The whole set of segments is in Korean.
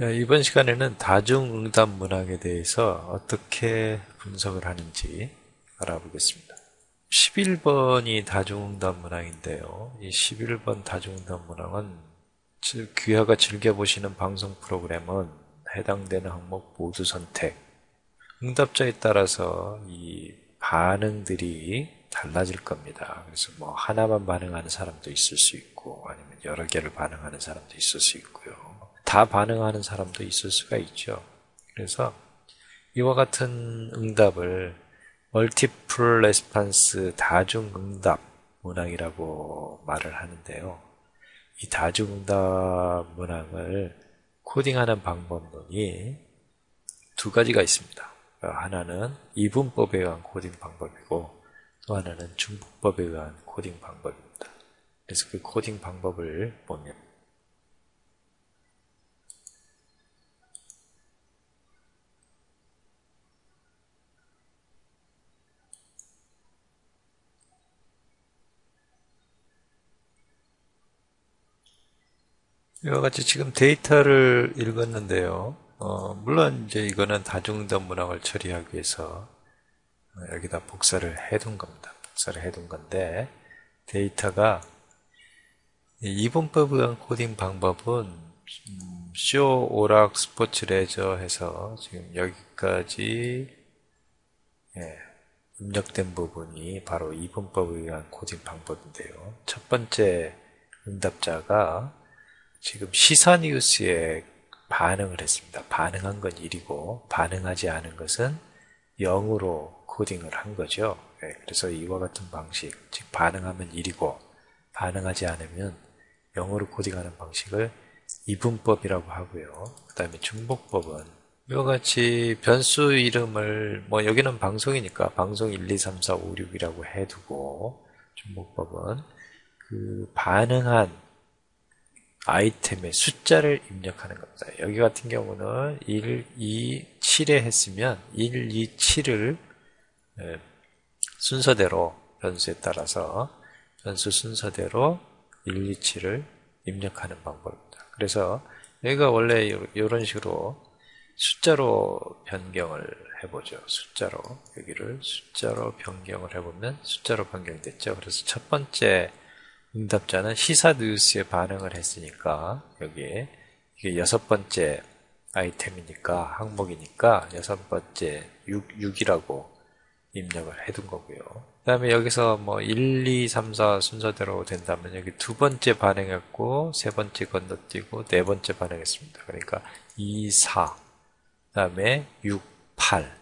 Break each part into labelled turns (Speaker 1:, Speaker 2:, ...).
Speaker 1: 네, 이번 시간에는 다중응답 문항에 대해서 어떻게 분석을 하는지 알아보겠습니다. 11번이 다중응답 문항인데요. 이 11번 다중응답 문항은 귀하가 즐겨보시는 방송 프로그램은 해당되는 항목 모두 선택. 응답자에 따라서 이 반응들이 달라질 겁니다. 그래서 뭐 하나만 반응하는 사람도 있을 수 있고 아니면 여러 개를 반응하는 사람도 있을 수 있고요. 다 반응하는 사람도 있을 수가 있죠. 그래서 이와 같은 응답을 멀티플 레스판스 다중응답 문항이라고 말을 하는데요. 이 다중응답 문항을 코딩하는 방법론이 두 가지가 있습니다. 하나는 이분법에 의한 코딩 방법이고 또 하나는 중복법에 의한 코딩 방법입니다. 그래서 그 코딩 방법을 보면 이와 같이 지금 데이터를 읽었는데요. 어, 물론 이제 이거는 다중응답 문항을 처리하기 위해서 여기다 복사를 해둔 겁니다. 복사를 해둔 건데 데이터가 이분법에 의한 코딩 방법은 쇼, 오락, 스포츠, 레저 해서 지금 여기까지 예, 입력된 부분이 바로 이분법에 의한 코딩 방법인데요. 첫 번째 응답자가 지금 시사 뉴스에 반응을 했습니다. 반응한 건 1이고 반응하지 않은 것은 0으로 코딩을 한 거죠. 네, 그래서 이와 같은 방식, 즉 반응하면 1이고 반응하지 않으면 0으로 코딩하는 방식을 이분법이라고 하고요. 그 다음에 중복법은 이와 같이 변수 이름을 뭐 여기는 방송이니까 방송 1, 2, 3, 4, 5, 6이라고 해두고 중복법은 그 반응한 아이템의 숫자를 입력하는 겁니다. 여기 같은 경우는 1, 2, 7에 했으면 1, 2, 7을 예, 순서대로 변수에 따라서 변수 순서대로 1, 2, 7을 입력하는 방법입니다. 그래서 여기가 원래 이런 식으로 숫자로 변경을 해보죠. 숫자로 여기를 숫자로 변경을 해보면 숫자로 변경됐죠. 그래서 첫 번째 응답자는 시사 뉴스에 반응을 했으니까 여기에 이게 여섯 번째 아이템이니까 항목이니까 여섯 번째 6, 6이라고 입력을 해둔 거고요. 그 다음에 여기서 뭐 1, 2, 3, 4 순서대로 된다면 여기 두 번째 반응했고 세 번째 건너뛰고 네 번째 반응했습니다. 그러니까 2, 4, 그 다음에 6, 8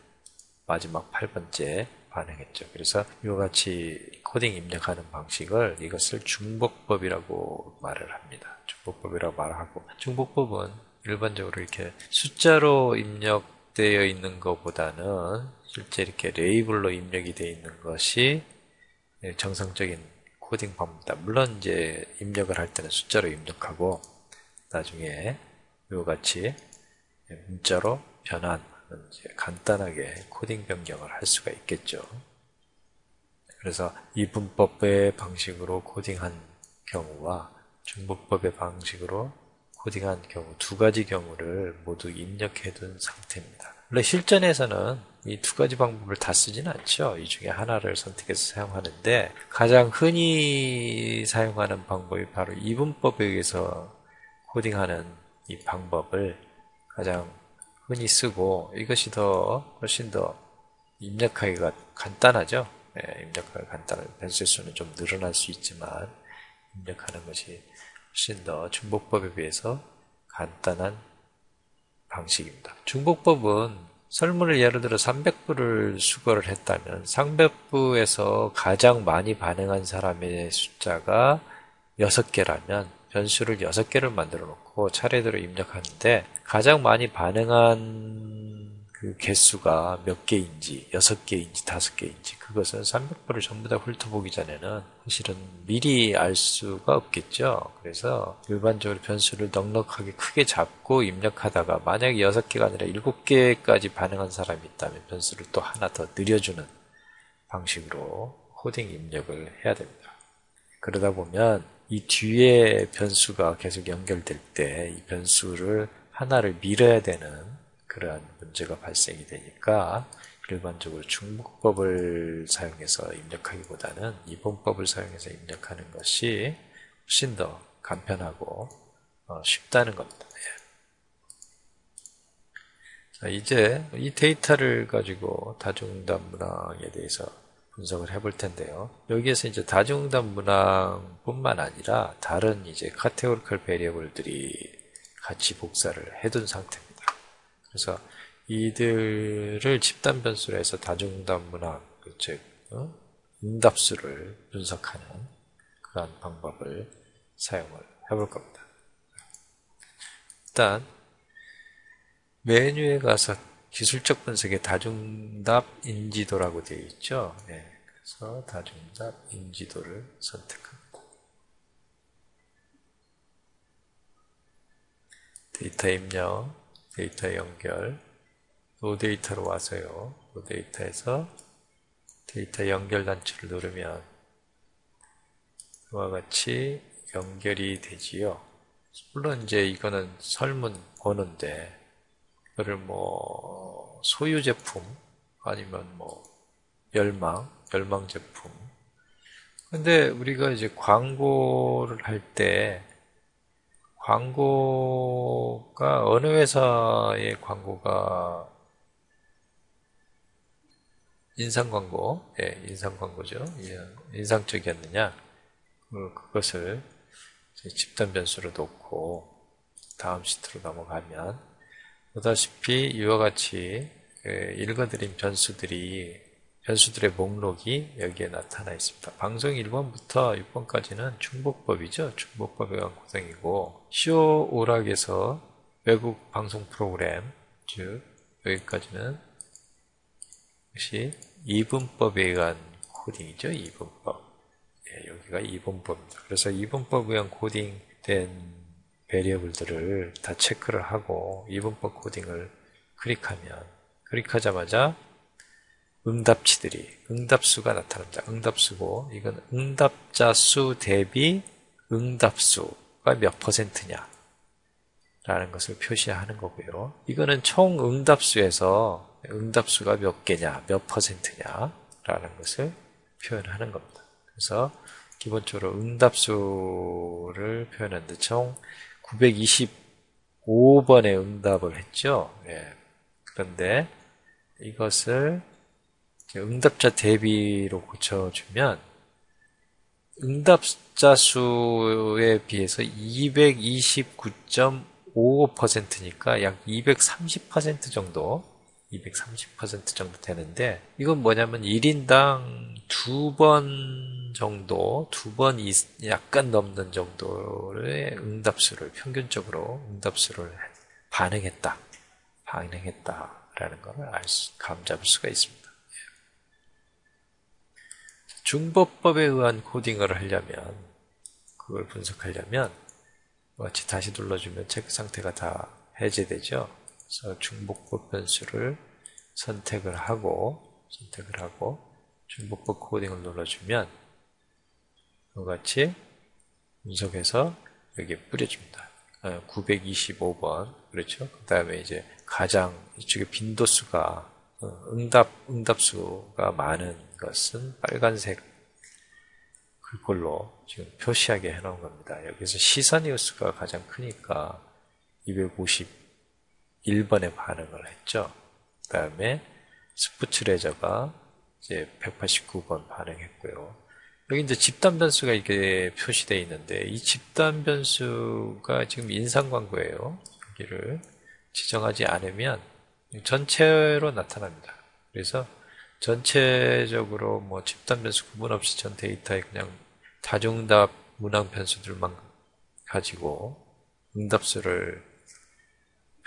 Speaker 1: 마지막 8번째 반응했죠. 그래서 이와 같이 코딩 입력하는 방식을 이것을 중복법이라고 말을 합니다. 중복법이라고 말하고 중복법은 일반적으로 이렇게 숫자로 입력되어 있는 것보다는 실제 이렇게 레이블로 입력이 되어 있는 것이 정상적인 코딩 방법입니다. 물론 이제 입력을 할 때는 숫자로 입력하고 나중에 이와 같이 문자로 변환 간단하게 코딩 변경을 할 수가 있겠죠. 그래서 이분법의 방식으로 코딩한 경우와 중복법의 방식으로 코딩한 경우 두 가지 경우를 모두 입력해 둔 상태입니다. 물론 실전에서는 이 두 가지 방법을 다 쓰지는 않죠. 이 중에 하나를 선택해서 사용하는데 가장 흔히 사용하는 방법이 바로 이분법에 의해서 코딩하는 이 방법을 가장 흔히 쓰고 이것이 더 훨씬 더 입력하기가 간단하죠. 네, 입력하기가 간단한 변수의 수는 좀 늘어날 수 있지만 입력하는 것이 훨씬 더 중복법에 비해서 간단한 방식입니다. 중복법은 설문을 예를 들어 300부를 수거를 했다면 300부에서 가장 많이 반응한 사람의 숫자가 6개라면 변수를 6개를 만들어 놓고 차례대로 입력하는데 가장 많이 반응한 그 개수가 몇 개인지 6개인지 5개인지 그것은 300번을 전부 다 훑어보기 전에는 사실은 미리 알 수가 없겠죠. 그래서 일반적으로 변수를 넉넉하게 크게 잡고 입력하다가 만약에 6개가 아니라 7개까지 반응한 사람이 있다면 변수를 또 하나 더 늘려주는 방식으로 코딩 입력을 해야 됩니다. 그러다 보면 이 뒤에 변수가 계속 연결될 때 이 변수를 하나를 밀어야 되는 그러한 문제가 발생이 되니까 일반적으로 중복법을 사용해서 입력하기보다는 이분법을 사용해서 입력하는 것이 훨씬 더 간편하고 어, 쉽다는 겁니다. 예. 자, 이제 이 데이터를 가지고 다중응답 문항에 대해서 분석을 해볼 텐데요. 여기에서 이제 다중응답 문항뿐만 아니라 다른 이제 카테고리컬 베리어블들이 같이 복사를 해둔 상태입니다. 그래서 이들을 집단 변수로 해서 다중응답 문항, 즉 어? 응답수를 분석하는 그런 방법을 사용을 해볼 겁니다. 일단 메뉴에 가서 기술적 분석의 다중답 인지도라고 되어 있죠. 네, 그래서 다중답 인지도를 선택합니다. 데이터 입력, 데이터 연결, 노 데이터로 와서요. 노 데이터에서 데이터 연결 단추를 누르면 이와 같이 연결이 되지요. 물론 이제 이거는 설문 번호인데 이거를 뭐 소유 제품 아니면 뭐 멸망, 멸망 제품. 근데 우리가 이제 광고를 할 때 광고가 어느 회사의 광고가 인상 광고, 예, 인상 광고죠. 예, 인상적이었느냐? 그, 그것을 집단 변수로 놓고 다음 시트로 넘어가면 보다시피 이와 같이 그 읽어드린 변수들이 변수들의 목록이 여기에 나타나 있습니다. 방송 1번부터 6번까지는 중복법이죠. 중복법에 관한 구성이고 시오 오락에서 외국 방송 프로그램 즉 여기까지는 역시 이분법에 의한 코딩이죠. 이분법. 네, 여기가 이분법입니다. 그래서 이분법에 의한 코딩된 베리어블들을 다 체크를 하고 이분법 코딩을 클릭하면 클릭하자마자 응답치들이 응답수가 나타납니다. 응답수고 이건 응답자 수 대비 응답수가 몇 퍼센트냐 라는 것을 표시하는 거고요. 이거는 총 응답수에서 응답수가 몇 개냐, 몇 퍼센트냐 라는 것을 표현하는 겁니다. 그래서 기본적으로 응답수를 표현하는데 총 925번의 응답을 했죠. 예. 그런데 이것을 응답자 대비로 고쳐주면 응답자 수에 비해서 229.55%니까 약 230% 정도 230% 정도 되는데 이건 뭐냐면 1인당 두 번 정도 두 번 약간 넘는 정도의 응답수를 평균적으로 응답수를 반응했다 반응했다라는 것을 알 수, 감잡을 수가 있습니다. 중법법에 의한 코딩을 하려면 그걸 분석하려면 같이 다시 눌러주면 체크 상태가 다 해제되죠. 그래서 중복법 변수를 선택을 하고 선택을 하고 중복법 코딩을 눌러주면 이와 같이 분석해서 여기에 뿌려줍니다. 925번 어, 그렇죠? 그 다음에 이제 가장 이쪽에 빈도수가 어, 응답 응답수가 많은 것은 빨간색 그걸로 지금 표시하게 해놓은 겁니다. 여기서 시선이우수가 가장 크니까 250 1번에 반응을 했죠. 그 다음에 스푸츠 레저가 이제 189번 반응했고요. 여기 이제 집단 변수가 이렇게 표시되어 있는데 이 집단 변수가 지금 인상 광고예요. 여기를 지정하지 않으면 전체로 나타납니다. 그래서 전체적으로 뭐 집단 변수 구분 없이 전 데이터에 그냥 다중답 문항 변수들만 가지고 응답수를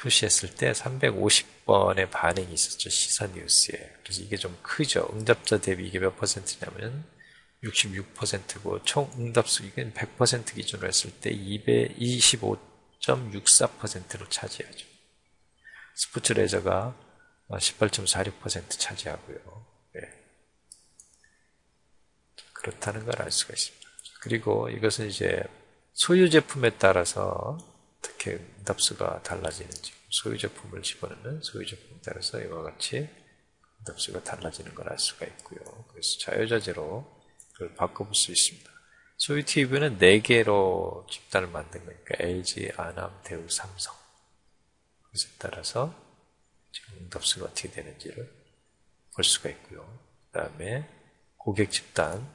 Speaker 1: 표시했을 때 350번의 반응이 있었죠. 시선 뉴스에. 그래서 이게 좀 크죠. 응답자 대비 이게 몇 퍼센트냐면 66%고 총 응답수 이게 100% 기준으로 했을 때 225.64%로 차지하죠. 스포츠 레저가 18.46% 차지하고요. 네. 그렇다는 걸 알 수가 있습니다. 그리고 이것은 이제 소유 제품에 따라서 어떻게 응답수가 달라지는지 소유 제품을 집어넣는 소유 제품에 따라서 이와 같이 응답수가 달라지는 걸 알 수가 있고요. 그래서 자유자재로 그걸 바꿔볼 수 있습니다. 소유 TV는 4개로 집단을 만든 거니까 LG, 아남, 대우, 삼성 그것에 따라서 지금 응답수가 어떻게 되는지를 볼 수가 있고요. 그 다음에 고객 집단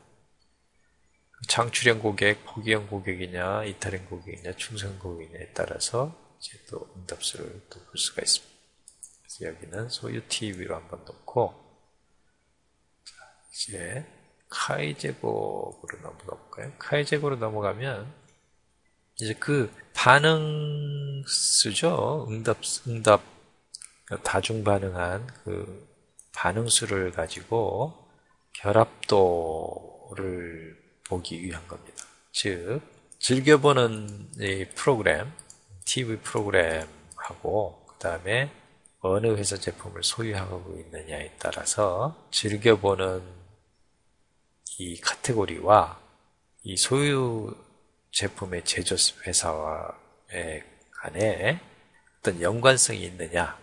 Speaker 1: 창출형 고객, 포기형 고객이냐, 이탈형 고객이냐, 충성 고객이냐에 따라서 이제 또 응답수를 또 볼 수가 있습니다. 그래서 여기는 소유 TV로 한번 놓고 자, 이제 카이 제곱으로 넘어가 볼까요? 카이 제곱으로 넘어가면 이제 그 반응수죠. 응답 응답 다중 반응한 그 반응수를 가지고 결합도를 보기 위한 겁니다. 즉, 즐겨보는 이 프로그램, TV 프로그램하고, 그 다음에 어느 회사 제품을 소유하고 있느냐에 따라서 즐겨보는 이 카테고리와 이 소유 제품의 제조 회사와의 간에 어떤 연관성이 있느냐,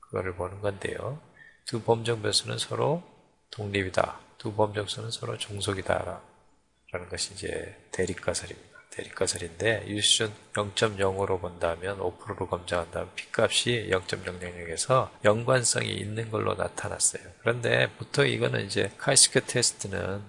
Speaker 1: 그거를 보는 건데요. 두 범정 변수는 서로 독립이다. 두 범정수는 서로 종속이다. 라는 것이 이제 대립가설입니다. 대립가설인데 유수준 0.0으로 본다면 5%로 검증한다면 P값이 0.000에서 연관성이 있는 걸로 나타났어요. 그런데 보통 이거는 이제 카이스크 테스트는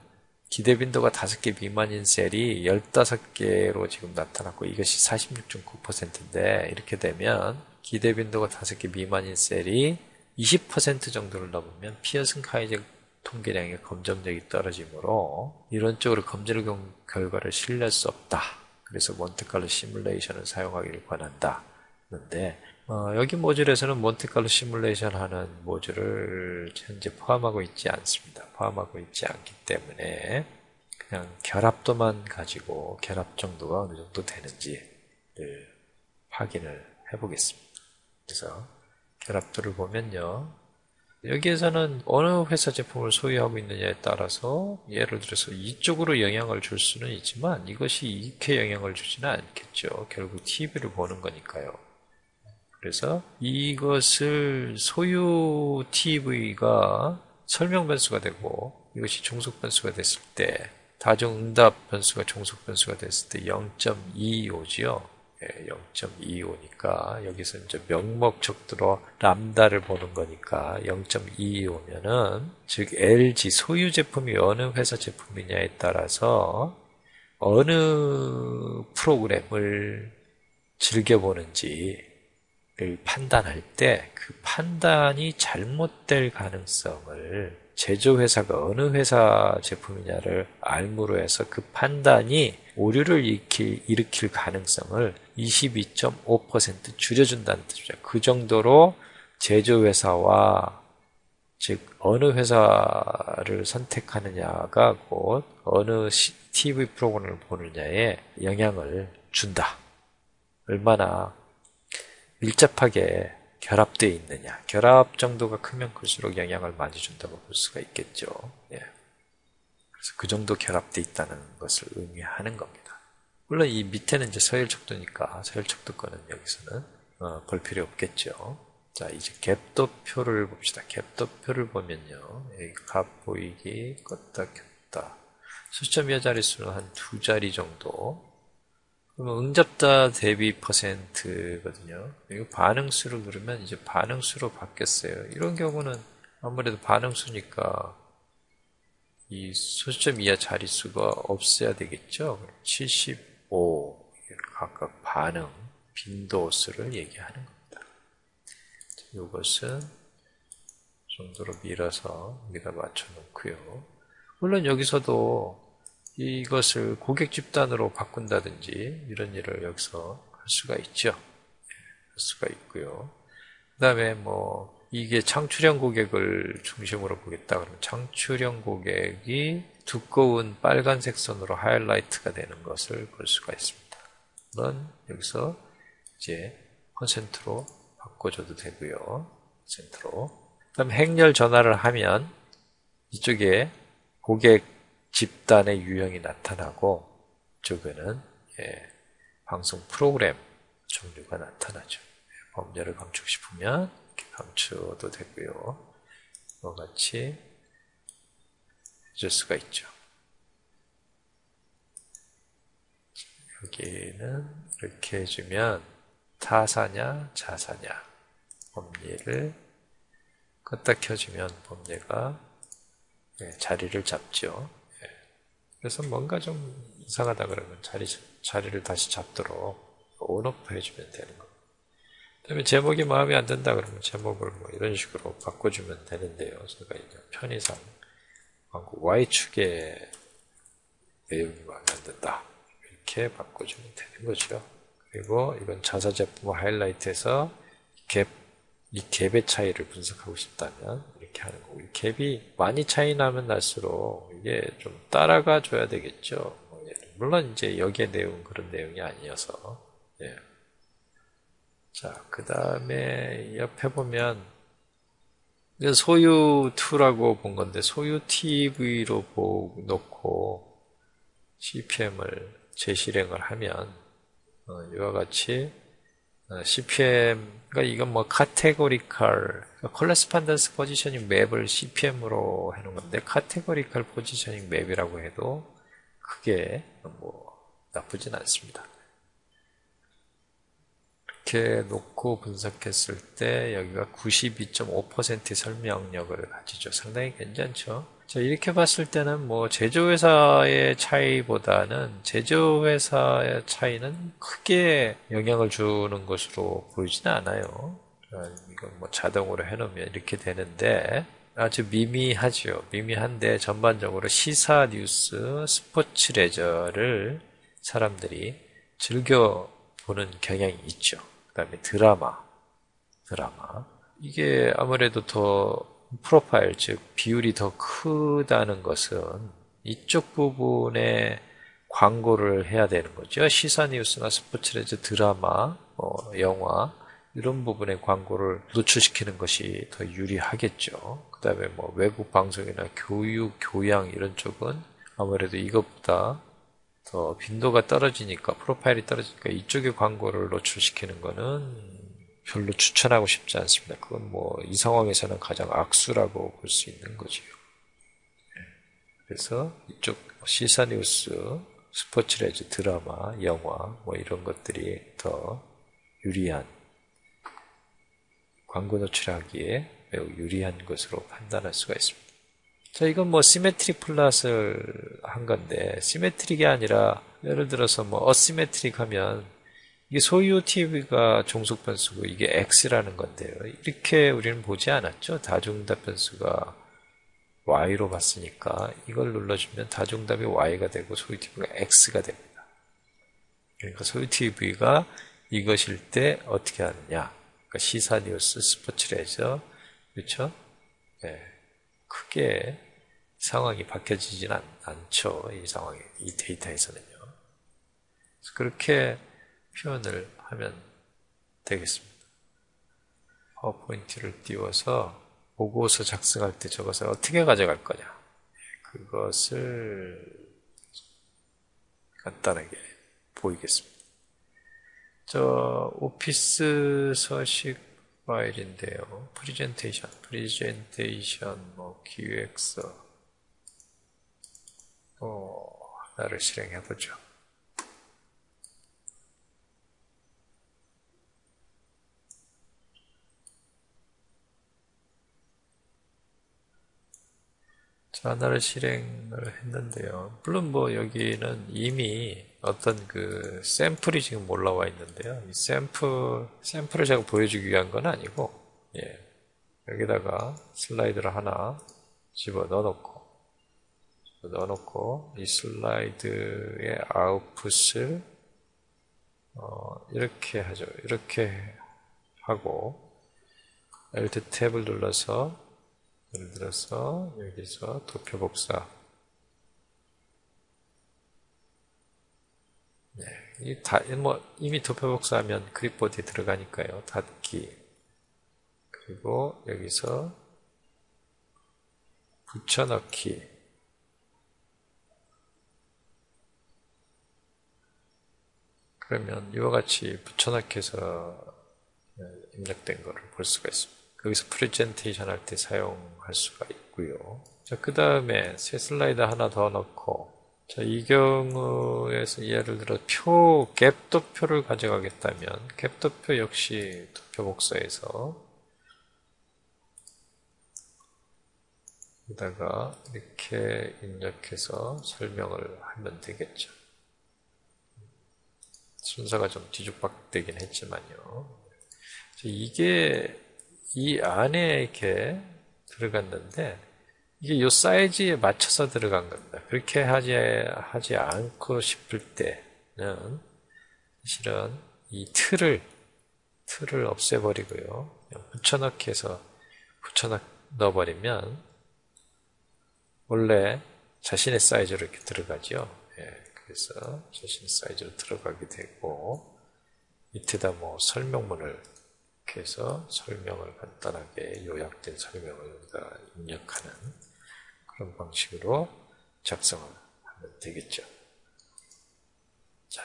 Speaker 1: 기대 빈도가 5개 미만인 셀이 15개로 지금 나타났고 이것이 46.9%인데 이렇게 되면 기대 빈도가 5개 미만인 셀이 20% 정도를 넘으면 피어슨 카이제 통계량의 검정력이 떨어지므로 이론적으로 검증 결과를 신뢰할 수 없다. 그래서 몬테칼로 시뮬레이션을 사용하기를 권한다. 그런데 어, 여기 모듈에서는 몬테칼로 시뮬레이션 하는 모듈을 현재 포함하고 있지 않습니다. 포함하고 있지 않기 때문에 그냥 결합도만 가지고 결합 정도가 어느 정도 되는지를 확인을 해보겠습니다. 그래서 결합도를 보면요. 여기에서는 어느 회사 제품을 소유하고 있느냐에 따라서 예를 들어서 이쪽으로 영향을 줄 수는 있지만 이것이 이렇게 영향을 주지는 않겠죠. 결국 TV를 보는 거니까요. 그래서 이것을 소유 TV가 설명 변수가 되고 이것이 종속 변수가 됐을 때 다중 응답 변수가 종속 변수가 됐을 때 0.25지요. 0.25니까 여기서 이제 명목 척도로 람다를 보는 거니까 0.25면은 즉 LG 소유 제품이 어느 회사 제품이냐에 따라서 어느 프로그램을 즐겨보는지를 판단할 때 그 판단이 잘못될 가능성을 제조회사가 어느 회사 제품이냐를 알므로 해서 그 판단이 오류를 일으킬, 일으킬 가능성을 22.5% 줄여준다는 뜻이죠. 그 정도로 제조회사와 즉 어느 회사를 선택하느냐가 곧 어느 TV 프로그램을 보느냐에 영향을 준다. 얼마나 밀접하게 결합되어 있느냐. 결합 정도가 크면 클수록 영향을 많이 준다고 볼 수가 있겠죠. 예. 그래서 그 정도 결합되어 있다는 것을 의미하는 겁니다. 물론 이 밑에는 이제 서열 척도니까 서열 척도권은 여기서는 어, 볼 필요 없겠죠. 자, 이제 갭도표를 봅시다. 갭도표를 보면요. 여기 값 보이기, 껐다, 켰다. 수점 여 자릿수는 한 두 자리 정도 그러면 응답자 대비 퍼센트거든요. 이거 반응수로 그러면 이제 반응수로 바뀌었어요. 이런 경우는 아무래도 반응수니까 이 소수점 이하 자릿수가 없어야 되겠죠. 75 각각 반응 빈도수를 얘기하는 겁니다. 이것은 정도로 밀어서 여기다 맞춰 놓고요. 물론 여기서도 이것을 고객 집단으로 바꾼다든지 이런 일을 여기서 할 수가 있죠. 예, 할 수가 있고요. 그 다음에 뭐 이게 창출형 고객을 중심으로 보겠다 그러면 창출형 고객이 두꺼운 빨간색 선으로 하이라이트가 되는 것을 볼 수가 있습니다. 물론 여기서 이제 퍼센트로 바꿔줘도 되고요. 퍼센트로. 그다음 행렬 전화를 하면 이쪽에 고객 집단의 유형이 나타나고 이쪽에는 예, 방송 프로그램 종류가 나타나죠. 범죄를 감추고 싶으면 감춰도 되고요. 이와 같이 해 줄 수가 있죠. 여기는 이렇게 해주면 타사냐 자사냐 범례를 껐다 켜주면 범례가 예, 자리를 잡죠. 예. 그래서 뭔가 좀 이상하다 그러면 자리, 자리를 다시 잡도록 온오프 해주면 되는 거. 그다음에 제목이 마음에 안 든다 그러면 제목을 뭐 이런 식으로 바꿔주면 되는데요. 제가 이제 편의상 Y축의 내용이 마음에 안 든다. 이렇게 바꿔주면 되는 거죠. 그리고 이건 자사 제품 하이라이트해서 갭, 이 갭의 차이를 분석하고 싶다면 이렇게 하는 거고, 이 갭이 많이 차이 나면 날수록 이게 좀 따라가 줘야 되겠죠. 뭐 물론 이제 여기에 내용 그런 내용이 아니어서, 예. 자, 그 다음에 옆에 보면 소유 2라고 본 건데 소유 TV로 놓고 CPM을 재실행을 하면 어, 이와 같이 어, CPM 그러니까 이건 뭐 카테고리컬 콜레스판던스 포지셔닝 맵을 CPM으로 해놓은 건데 카테고리컬 포지셔닝 맵이라고 해도 크게 뭐 나쁘진 않습니다. 이렇게 놓고 분석했을 때 여기가 92.5%의 설명력을 가지죠. 상당히 괜찮죠. 자, 이렇게 봤을 때는 뭐 제조회사의 차이보다는 제조회사의 차이는 크게 영향을 주는 것으로 보이지는 않아요. 이건 뭐 자동으로 해놓으면 이렇게 되는데 아주 미미하죠. 미미한데 전반적으로 시사 뉴스, 스포츠 레저를 사람들이 즐겨 보는 경향이 있죠. 그 다음에 드라마, 드라마. 이게 아무래도 더 프로파일, 즉, 비율이 더 크다는 것은 이쪽 부분에 광고를 해야 되는 거죠. 시사 뉴스나 스포츠레저 드라마, 뭐 영화, 이런 부분에 광고를 노출시키는 것이 더 유리하겠죠. 그 다음에 뭐 외국 방송이나 교육, 교양 이런 쪽은 아무래도 이것보다 더 빈도가 떨어지니까 프로파일이 떨어지니까 이쪽에 광고를 노출시키는 거는 별로 추천하고 싶지 않습니다. 그건 뭐 이 상황에서는 가장 악수라고 볼 수 있는 거지요. 네. 그래서 이쪽 시사뉴스, 스포츠레즈, 드라마, 영화 뭐 이런 것들이 더 유리한 광고 노출하기에 매우 유리한 것으로 판단할 수가 있습니다. 자, 이건 뭐 시메트리 플랫을 한 건데 시메트릭이 아니라 예를 들어서 뭐 어시메트릭 하면 이게 소유 TV가 종속 변수고 이게 X라는 건데요. 이렇게 우리는 보지 않았죠. 다중답 변수가 Y로 봤으니까 이걸 눌러주면 다중답이 Y가 되고 소유 TV가 X가 됩니다. 그러니까 소유 TV가 이것일 때 어떻게 하느냐. 그러니까 시사 뉴스, 스포츠 레저, 그렇죠? 네. 크게 상황이 바뀌어지진 않, 않죠. 이 상황에, 이 데이터에서는요. 그렇게 표현을 하면 되겠습니다. 파워포인트를 띄워서 보고서 작성할 때 저것을 어떻게 가져갈 거냐. 그것을 간단하게 보이겠습니다. 저 오피스 서식 파일인데요. 프리젠테이션, 프리젠테이션, 뭐 기획서 어, 하나를 실행해 보죠. 자, 하나를 실행을 했는데요. 물론 뭐 여기는 이미 어떤 그 샘플이 지금 올라와 있는데요. 이 샘플, 샘플을 제가 보여주기 위한 건 아니고, 예. 여기다가 슬라이드를 하나 집어 넣어놓고, 넣어놓고, 이 슬라이드의 아웃풋을, 어, 이렇게 하죠. 이렇게 하고, Alt 탭을 눌러서, 예를 들어서, 여기서 도표 복사, 네, 이 다, 뭐, 이미 도표 복사하면 그립보드에 들어가니까요. 닫기. 그리고 여기서 붙여넣기. 그러면 이와 같이 붙여넣기해서 입력된 것을 볼 수가 있습니다. 거기서 프레젠테이션 할 때 사용할 수가 있고요. 자, 그 다음에 새 슬라이드 하나 더 넣고 자, 이 경우에서 예를 들어 표, 갭도표를 가져가겠다면 갭도표 역시 도표 복사해서 여기다가 이렇게 입력해서 설명을 하면 되겠죠. 순서가 좀 뒤죽박되긴 했지만요. 이게 이 안에 이렇게 들어갔는데 이게 이 사이즈에 맞춰서 들어간 겁니다. 그렇게 하지, 하지 않고 싶을 때는 사실은 이 틀을, 틀을 없애버리고요. 붙여넣기 해서 붙여 넣어버리면 원래 자신의 사이즈로 이렇게 들어가죠. 예, 그래서 자신의 사이즈로 들어가게 되고 밑에다 뭐 설명문을 해서 설명을 간단하게 요약된 설명을 입력하는 그런 방식으로 작성을 하면 되겠죠. 자,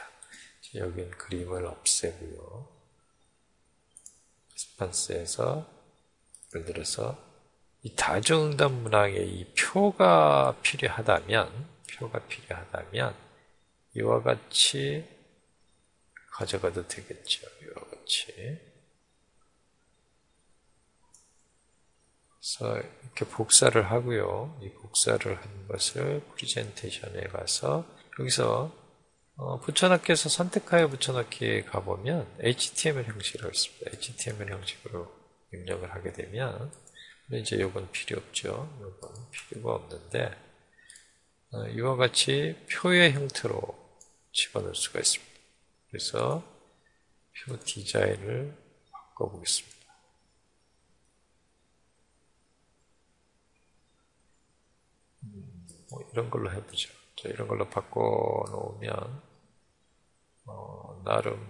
Speaker 1: 여긴 그림을 없애고요. 스판스에서 예를 들어서 이 다중응답 문항에 이 표가 필요하다면 표가 필요하다면 이와 같이 가져가도 되겠죠. 이와 같이 그래서 이렇게 복사를 하고요. 이 복사를 한 것을 프리젠테이션에 가서 여기서 어, 붙여넣기에서 선택하여 붙여넣기에 가보면 HTML 형식으로 있습니다. HTML 형식으로 입력을 하게 되면 이제 이건 필요 없죠. 이건 필요가 없는데 어, 이와 같이 표의 형태로 집어넣을 수가 있습니다. 그래서 표 디자인을 바꿔보겠습니다. 뭐 이런 걸로 해보죠. 자, 이런 걸로 바꿔놓으면 어, 나름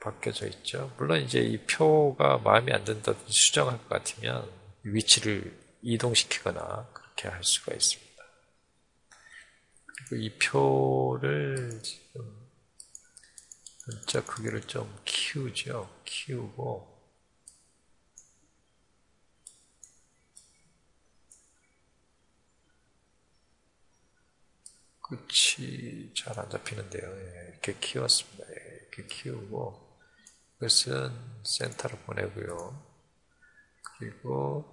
Speaker 1: 바뀌어져 있죠. 물론 이제 이 표가 마음에 안 든다든지 수정할 것 같으면 위치를 이동시키거나 그렇게 할 수가 있습니다. 그리고 이 표를 지금 글자 크기를 좀 키우죠. 키우고 끝이 잘 안 잡히는데요. 예, 이렇게 키웠습니다. 예, 이렇게 키우고 이것은 센터로 보내고요. 그리고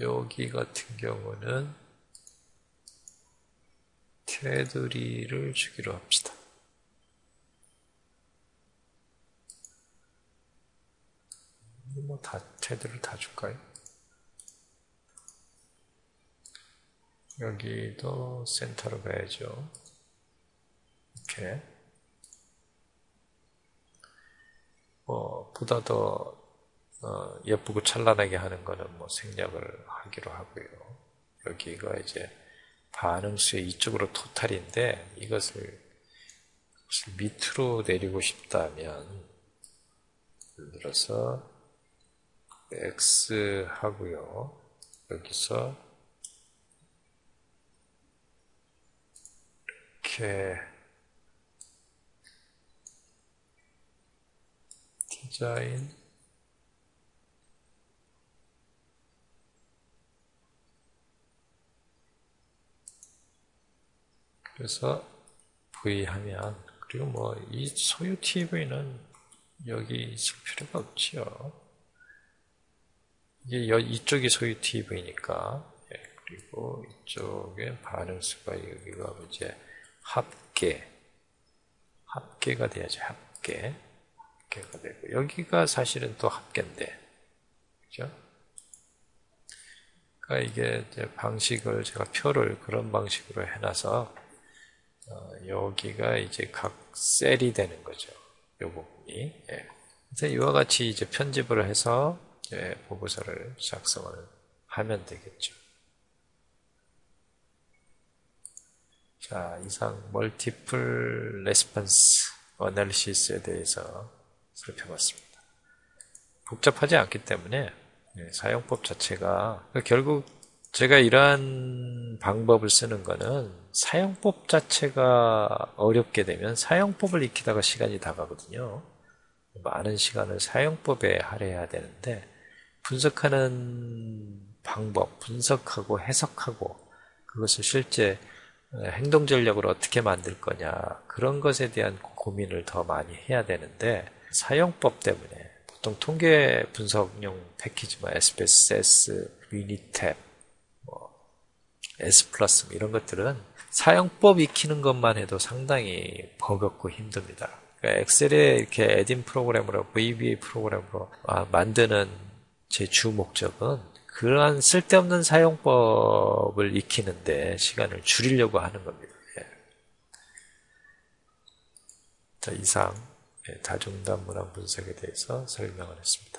Speaker 1: 여기 같은 경우는 테두리를 주기로 합시다. 뭐 다 테두리를 다 줄까요? 여기도 센터로 가야죠. 이렇게. 뭐, 보다 더, 어, 예쁘고 찬란하게 하는 거는 뭐 생략을 하기로 하고요. 여기가 이제 반응수의 이쪽으로 토탈인데 이것을, 밑으로 내리고 싶다면, 예를 들어서, X 하고요. 여기서 이렇게 디자인 그래서 V 하면 그리고 뭐 이 소유 TV는 여기 있을 필요가 없지요. 이게 이쪽이 소유 TV니까 예, 그리고 이쪽에 반응수가 여기가 이제 합계 합계가 돼야죠. 합계 합계가 되고 여기가 사실은 또 합계인데 그죠? 그러니까 이게 이제 방식을 제가 표를 그런 방식으로 해놔서 어, 여기가 이제 각 셀이 되는 거죠. 이 부분이. 예. 이와 같이 이제 편집을 해서 예, 보고서를 작성을 하면 되겠죠. 자, 이상 멀티플 레스폰스 어널리시스에 대해서 살펴봤습니다. 복잡하지 않기 때문에 네, 사용법 자체가 결국 제가 이러한 방법을 쓰는 거는 사용법 자체가 어렵게 되면 사용법을 익히다가 시간이 다 가거든요. 많은 시간을 사용법에 할애해야 되는데 분석하는 방법, 분석하고 해석하고 그것을 실제 행동 전략으로 어떻게 만들 거냐 그런 것에 대한 고민을 더 많이 해야 되는데 사용법 때문에 보통 통계 분석용 패키지 뭐 SPSS, 유니탭, 뭐 S 플러스 뭐 이런 것들은 사용법 익히는 것만 해도 상당히 버겁고 힘듭니다. 그러니까 엑셀에 이렇게 에딘 프로그램으로 VBA 프로그램으로 아, 만드는 제 주 목적은 그러한 쓸데없는 사용법을 익히는데 시간을 줄이려고 하는 겁니다. 예. 자, 이상 예, 다중단 문항 분석에 대해서 설명을 했습니다.